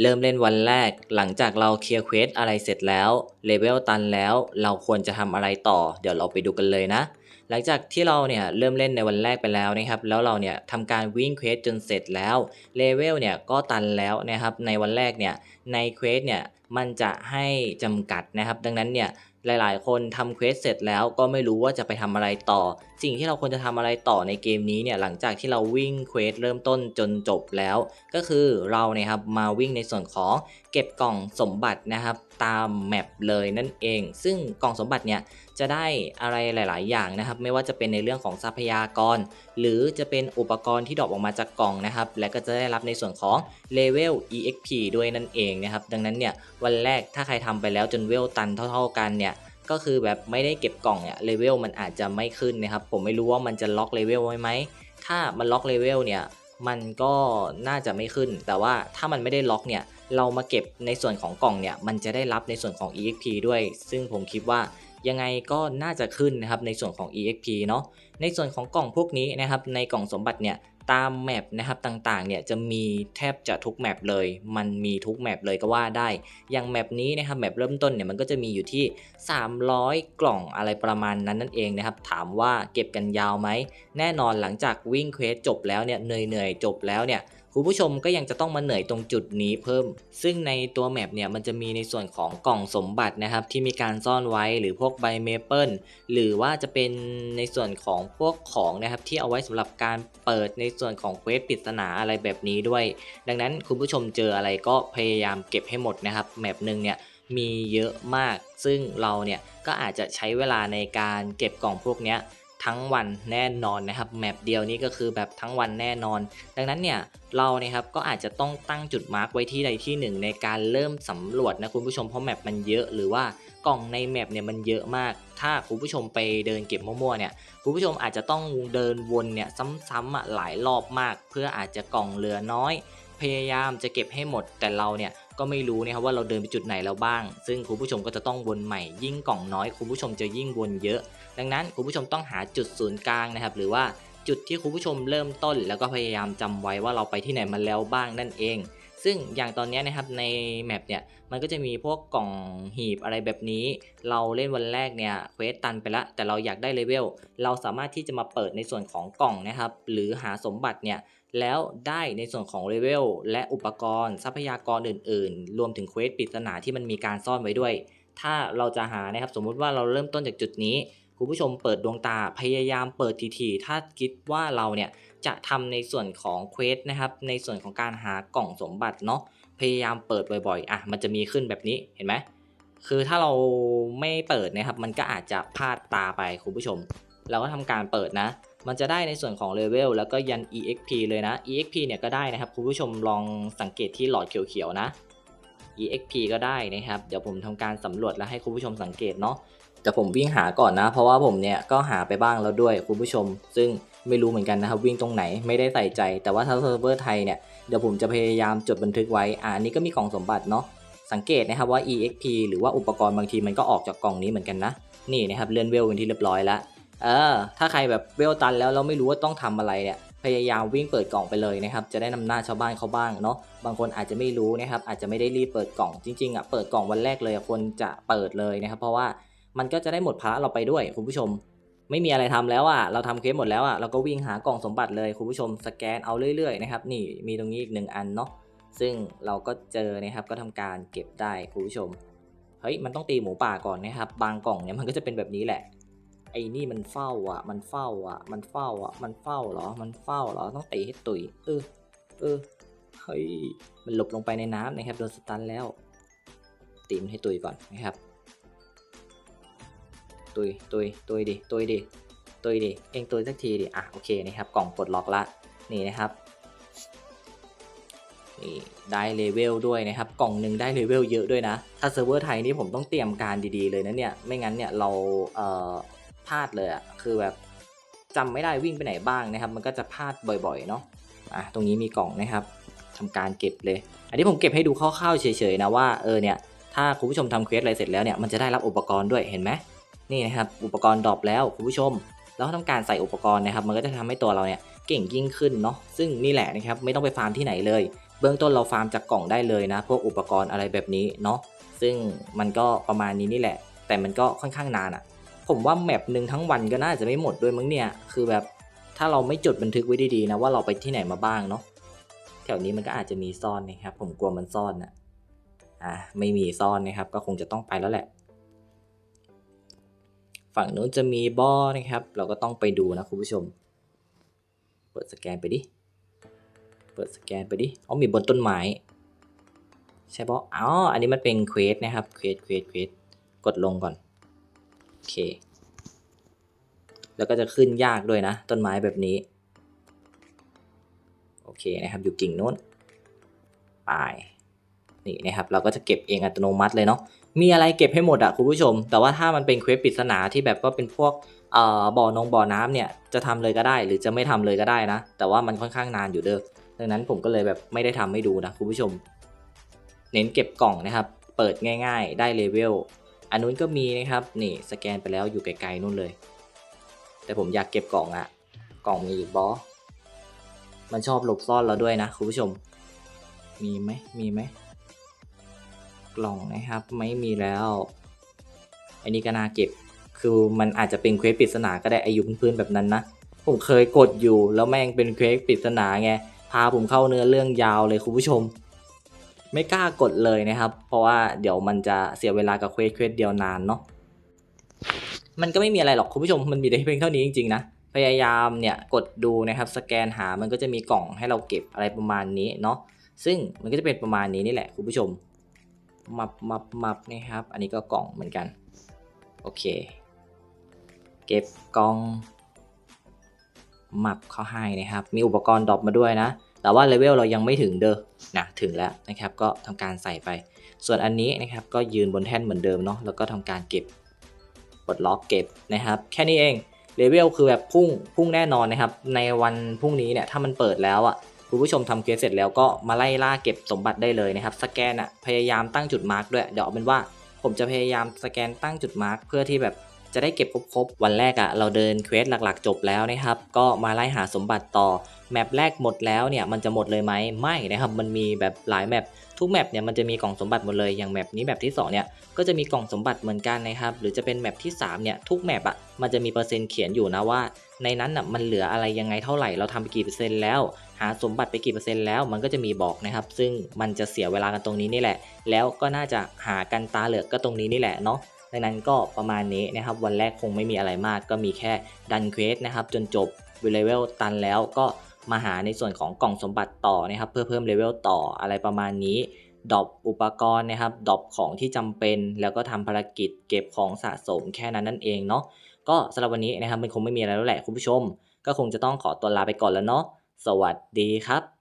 เริ่มเล่นวันแรก หลังจากเราเคลียร์เควสอะไรเสร็จแล้วเลเวลตันแล้ว เราควรจะทำอะไรต่อ เดี๋ยวเราไปดูกันเลยนะ หลังจากที่เราเนี่ยเริ่มเล่นในวันแรกไปแล้วนะครับ แล้วเราเนี่ยทำการวิ่งเควสจนเสร็จแล้วเลเวลเนี่ยก็ตันแล้วนะครับ ในวันแรกเนี่ยในเควสเนี่ยมันจะให้จำกัดนะครับ ดังนั้นเนี่ย หลายๆ คนทำเควสเสร็จแล้วก็ไม่รู้ว่าจะไปทำอะไรต่อ สิ่งที่เราควรจะทำอะไรต่อในเกมนี้เนี่ยหลังจากที่เราวิ่งเควสเริ่มต้นจนจบแล้ว ก็คือเราเนี่ยครับมาวิ่งในส่วนของเก็บกล่องสมบัตินะครับตามแมปเลยนั่นเอง ซึ่งกล่องสมบัติเนี่ยจะได้อะไรหลาย ๆ อย่างนะครับ ไม่ว่าจะเป็นในเรื่องของทรัพยากร หรือจะเป็นอุปกรณ์ที่ดรอปออกมาจากกล่องนะครับ และก็จะได้รับในส่วนของเลเวล EXP ด้วยนั่นเองนะครับ ดังนั้นเนี่ยวันแรกถ้าใครทำไปแล้วจนเวลตันเท่า ๆกันเนี่ย ก็คือแบบไม่ได้เก็บกล่องเนี่ยเลเวลมันอาจจะไม่ขึ้นนะครับ ผมไม่รู้ว่ามันจะล็อกเลเวลไว้ไหม ถ้ามันล็อกเลเวลเนี่ยมันก็น่าจะไม่ขึ้น แต่ว่าถ้ามันไม่ได้ล็อกเนี่ย เรามาเก็บในส่วนของกล่องเนี่ย มันจะได้รับในส่วนของ EXP ด้วย ซึ่งผมคิดว่ายังไงก็น่าจะขึ้นนะครับในส่วนของ EXP เนาะ ในส่วนของกล่องพวกนี้นะครับ ในกล่องสมบัติเนี่ย ตามแมปนะครับต่างๆเนี่ยจะมีแทบจะทุกแมปเลย มันมีทุกแมปเลยก็ว่าได้ อย่างแมปนี้นะครับแมปเริ่มต้นเนี่ยมันก็จะมีอยู่ที่ 300 กล่องอะไรประมาณนั้นนั่นเองนะครับ ถามว่าเก็บกันยาวไหม แน่นอนหลังจากวิ่งเควสจบแล้วเนี่ยเหนื่อยๆจบแล้วเนี่ย คุณผู้ชมก็ยังจะต้องมาเหนื่อยตรงจุดนี้เพิ่ม ซึ่งในตัวแมปเนี่ยมันจะมีในส่วนของกล่องสมบัตินะครับ ที่มีการซ่อนไว้หรือพวกใบเมเปิลหรือว่าจะเป็นในส่วนของพวกของนะครับ ที่เอาไว้สำหรับการเปิดในส่วนของเควสปริศนาอะไรแบบนี้ด้วย ดังนั้นคุณผู้ชมเจออะไรก็พยายามเก็บให้หมดนะครับแมปหนึ่งเนี่ยมีเยอะมาก ซึ่งเราเนี่ยก็อาจจะใช้เวลาในการเก็บกล่องพวกเนี้ย ทั้งวันแน่นอนนะครับแมปเดียวนี้ก็คือแบบทั้งวันแน่นอน ดังนั้นเนี่ยเราเนี่ยครับก็อาจจะต้องตั้งจุดมาร์กไว้ที่ใดที่หนึ่งในการเริ่มสำรวจนะคุณผู้ชมเพราะแมปมันเยอะหรือว่ากล่องในแมปเนี่ยมันเยอะมาก ถ้าคุณผู้ชมไปเดินเก็บมั่วๆเนี่ยคุณผู้ชมอาจจะต้องเดินวนเนี่ยซ้ำๆอะหลายรอบมาก เพื่ออาจจะกล่องเหลือน้อย พยายามจะเก็บให้หมดแต่เราเนี่ย ก็ไม่รู้นะครับว่าเราเดินไปจุดไหนแล้วบ้าง ซึ่งคุณผู้ชมก็จะต้องวนใหม่ยิ่งกล่องน้อยคุณผู้ชมจะยิ่งวนเยอะ ดังนั้นคุณผู้ชมต้องหาจุดศูนย์กลางนะครับ หรือว่าจุดที่คุณผู้ชมเริ่มต้น แล้วก็พยายามจำไว้ว่าเราไปที่ไหนมาแล้วบ้างนั่นเอง ซึ่งอย่างตอนนี้นะครับในแมปเนี่ยมันก็จะมีพวกกล่องหีบอะไรแบบนี้ เราเล่นวันแรกเนี่ยเควสตันไปละแต่เราอยากได้เลเวลเราสามารถที่จะมาเปิดในส่วนของกล่องนะครับ หรือหาสมบัติเนี่ย แล้วได้ในส่วนของเลเวลและอุปกรณ์ทรัพยากรอื่น ๆ รวมถึงเควสปริศนาที่มันมีการซ่อนไว้ด้วย ถ้าเราจะหานะครับสมมุติว่าเราเริ่มต้นจากจุดนี้คุณผู้ชมเปิดดวงตาพยายามเปิดทีๆถ้าคิดว่าเราเนี่ยจะทำในส่วนของเควสนะครับในส่วนของการหากล่องสมบัติเนาะพยายามเปิดบ่อยๆอะมันจะมีขึ้นแบบนี้เห็นไหมคือถ้าเราไม่เปิดนะครับมันก็อาจจะพลาดตาไปคุณผู้ชม เราก็ทำการเปิดนะ มันจะได้ในส่วนของเลเวลแล้วก็ยัน exp เลยนะ exp เนี่ยก็ได้นะครับ คุณผู้ชมลองสังเกตที่หลอดเขียวๆนะ exp ก็ได้นะครับ เดี๋ยวผมทำการสำรวจแล้วให้คุณผู้ชมสังเกตเนาะแต่ผมวิ่งหาก่อนนะ เพราะว่าผมเนี่ยก็หาไปบ้างแล้วด้วยคุณผู้ชม ซึ่งไม่รู้เหมือนกันนะครับวิ่งตรงไหนไม่ได้ใส่ใจ แต่ว่าถ้าเซิร์ฟเวอร์ไทยเนี่ยเดี๋ยวผมจะพยายามจดบันทึกไว้อ่าอันนี้ก็มีกล่องสมบัติเนาะสังเกตนะครับว่า exp หรือว่าอุปกรณ์บางทีมันก็ออกจากกล่องนี้เหมือนกันนะ นี่นะครับเลื่อนเวลเป็นที่เรียบร้อยแล้ว เออ ถ้าใครแบบเวลตันแล้วเราไม่รู้ว่าต้องทำอะไรเนี่ย พยายามวิ่งเปิดกล่องไปเลยนะครับ จะได้นำหน้าชาวบ้านเขาบ้างเนาะ บางคนอาจจะไม่รู้นะครับ อาจจะไม่ได้รีบเปิดกล่อง จริงๆอะ เปิดกล่องวันแรกเลยควรจะเปิดเลยนะครับ เพราะว่ามันก็จะได้หมดภาระเราไปด้วยคุณผู้ชม ไม่มีอะไรทำแล้วอะ เราทำเคสหมดแล้วอะ เราก็วิ่งหากล่องสมบัติเลยคุณผู้ชม สแกนเอาเรื่อยๆนะครับ นี่มีตรงนี้อีกหนึ่งอันเนาะ ซึ่งเราก็เจอนะครับ ก็ทำการเก็บได้คุณผู้ชม เฮ้ย มันต้องตีหมูป่าก่อนนะครับ บางกล่องเนี่ยมันก็จะเป็นแบบนี้แหละ ไอ้นี่มันเฝ้าอะ มันเฝ้าอะ มันเฝ้าอะ มันเฝ้าเหรอ มันเฝ้าเหรอ ต้องตีให้ตุยเออ เออ เฮ้ย มันหลบลงไปในน้ำนะครับ โดนสตันแล้ว ตีมันให้ตุยก่อนนะครับ ตุย ตุย ตุยดิ ตุยดิ ตุยดิ เองตุยสักทีดิ อะ โอเคนะครับ กล่องปลดล็อกละ นี่นะครับ นี่ได้เลเวลด้วยนะครับ กล่องหนึ่งได้เลเวลเยอะด้วยนะ ถ้าเซิร์ฟเวอร์ไทยนี่ผมต้องเตรียมการดีๆเลยนะเนี่ย ไม่งั้นเนี่ยเรา เอ่อ พลาดเลยอะคือแบบจำไม่ได้วิ่งไปไหนบ้างนะครับ มันก็จะพลาดบ่อยๆเนาะอะตรงนี้มีกล่องนะครับทำการเก็บเลย อันนี้ผมเก็บให้ดูคร่าวๆเฉยๆนะว่าเออเนี่ยถ้าคุณผู้ชมทำเควสอะไรเสร็จแล้วเนี่ยมันจะได้รับอุปกรณ์ด้วยเห็นไหมนี่นะครับอุปกรณ์ดรอปแล้วคุณผู้ชมแล้วทำการใส่อุปกรณ์นะครับ มันก็จะทำให้ตัวเราเนี่ยเก่งยิ่งขึ้นเนาะซึ่งนี่แหละนะครับไม่ต้องไปฟาร์มที่ไหนเลย เบื้องต้นเราฟาร์มจากกล่องได้เลยนะ พวกอุปกรณ์อะไรแบบนี้เนาะซึ่งมันก็ประมาณนี้นี่แหละ แต่มันก็ค่อนข้างนานอะ่ะ ผมว่าแมปหนึ่งทั้งวันก็น่าจะไม่หมดด้วยมั้งเนี่ย คือแบบถ้าเราไม่จดบันทึกไว้ดีๆนะว่าเราไปที่ไหนมาบ้างเนาะ แถวนี้มันก็อาจจะมีซ่อนนะครับ ผมกลัวมันซ่อนนะอะไม่มีซ่อนนะครับ ก็คงจะต้องไปแล้วแหละ ฝั่งนู้นจะมีบ่อนะครับ เราก็ต้องไปดูนะคุณผู้ชม เปิดสแกนไปดิ เปิดสแกนไปดิอ๋อมีบนต้นไม้ใช่ปะอ๋อ อันนี้มันเป็นเควสนะครับ เควส เควส เควส กดลงก่อน อเค แล้วก็จะขึ้นยากด้วยนะ ต้นไม้แบบนี้ โอเคนะครับ อยู่กิ่งนู้นไปนี่นะครับ เราก็จะเก็บเองอัตโนมัติเลยเนาะ มีอะไรเก็บให้หมดอะคุณผู้ชม แต่ว่าถ้ามันเป็นเควสปริศนาที่แบบว่าเป็นพวกเอ่อบ่อนงบ่อน้ำเนี่ย จะทำเลยก็ได้ หรือจะไม่ทำเลยก็ได้นะ แต่ว่ามันค่อนข้างนานอยู่เด้อ ดังนั้นผมก็เลยแบบไม่ได้ทำให้ดูนะคุณผู้ชม เน้นเก็บกล่องนะครับ เปิดง่าย ๆ ได้เลเวล อันนู้นก็มีนะครับนี่สแกนไปแล้วอยู่ไกลๆนู่นเลย แต่ผมอยากเก็บกล่องอะกล่องมีอีกบอสมันชอบหลบซ่อนเราด้วยนะคุณผู้ชม มีไหมมีไหมกล่องนะครับไม่มีแล้ว อันนี้ก็น่าเก็บคือมันอาจจะเป็นเควสปริศนาก็ได้อายุพื้นๆแบบนั้นนะผมเคยกดอยู่แล้วแม่งเป็นเควสปริศนาไงพาผมเข้าเนื้อเรื่องยาวเลยคุณผู้ชม ไม่กล้ากดเลยนะครับ เพราะว่าเดี๋ยวมันจะเสียเวลากับเควสเควสเดียวนานเนาะมันก็ไม่มีอะไรหรอกคุณผู้ชมมันมีได้เพียงเท่านี้จริงๆนะพยายามเนี่ยกดดูนะครับสแกนหามันก็จะมีกล่องให้เราเก็บอะไรประมาณนี้เนาะซึ่งมันก็จะเป็นประมาณนี้นี่แหละคุณผู้ชมมับมับมับนะครับ อันนี้ก็กล่องเหมือนกัน โอเค เก็บกล่อง มับเขาให้นะครับ มีอุปกรณ์ดรอปมาด้วยนะ แต่ว่าเลเวลเรายังไม่ถึงเด้อนะถึงแล้วนะครับ ก็ทำการใส่ไป ส่วนอันนี้นะครับก็ยืนบนแท่นเหมือนเดิมเนาะแล้วก็ทำการเก็บปลดล็อกเก็บนะครับ แค่นี้เองเลเวลคือแบบพุ่งพุ่งแน่นอนนะครับ ในวันพรุ่งนี้เนี่ยถ้ามันเปิดแล้วอะคุณผู้ชมทำเควสเสร็จแล้วก็มาไล่ล่าเก็บสมบัติได้เลยนะครับ สแกนอะพยายามตั้งจุดมาร์กด้วยเดี๋ยวเป็นว่าผมจะพยายามสแกนตั้งจุดมาร์กเพื่อที่แบบ จะได้เก็บครบๆ วันแรกอะ่ะเราเดินเควสหลักๆ จบแล้วนะครับ ก็มาไล่หาสมบัติต่อแมปแรกหมดแล้วเนี่ยมันจะหมดเลยไหมไม่นะครับ มันมีแบบหลายแมปทุกแมปเนี่ยมันจะมีกล่องสมบัติหมดเลยอย่างแมปนี้แมปที่สองเนี่ยก็จะมีกล่องสมบัติเหมือนกันนะครับหรือจะเป็นแมปที่สามเนี่ยทุกแมปอะมันจะมีเปอร์เซ็นต์เขียนอยู่นะว่า ในนั้นอะมันเหลืออะไรยังไงเท่าไหร่เราทำไปกี่เปอร์เซ็นต์แล้ว หาสมบัติไปกี่เปอร์เซ็นต์แล้วมันก็จะมีบอกนะครับซึ่งมันจะเสียเวลากันตรงนี้นี่แหละ แล้วก็น่าจะหากันตาเหลือกก็ตรงนี้นี่แหละเนาะ ดังนั้นก็ประมาณนี้นะครับวันแรกคงไม่มีอะไรมาก ก็มีแค่ดันเควสนะครับจนจบเลเวลตันแล้วก็มาหาในส่วนของกล่องสมบัติต่อนะครับ เพื่อเพิ่มเลเวลต่ออะไรประมาณนี้ดรอปอุปกรณ์นะครับดรอปของที่จำเป็นแล้วก็ทำภารกิจเก็บของสะสมแค่นั้นนั่นเองเนาะก็สำหรับวันนี้นะครับมันคงไม่มีอะไรแล้วแหละคุณผู้ชม ก็คงจะต้องขอตัวลาไปก่อนแล้วเนาะสวัสดีครับ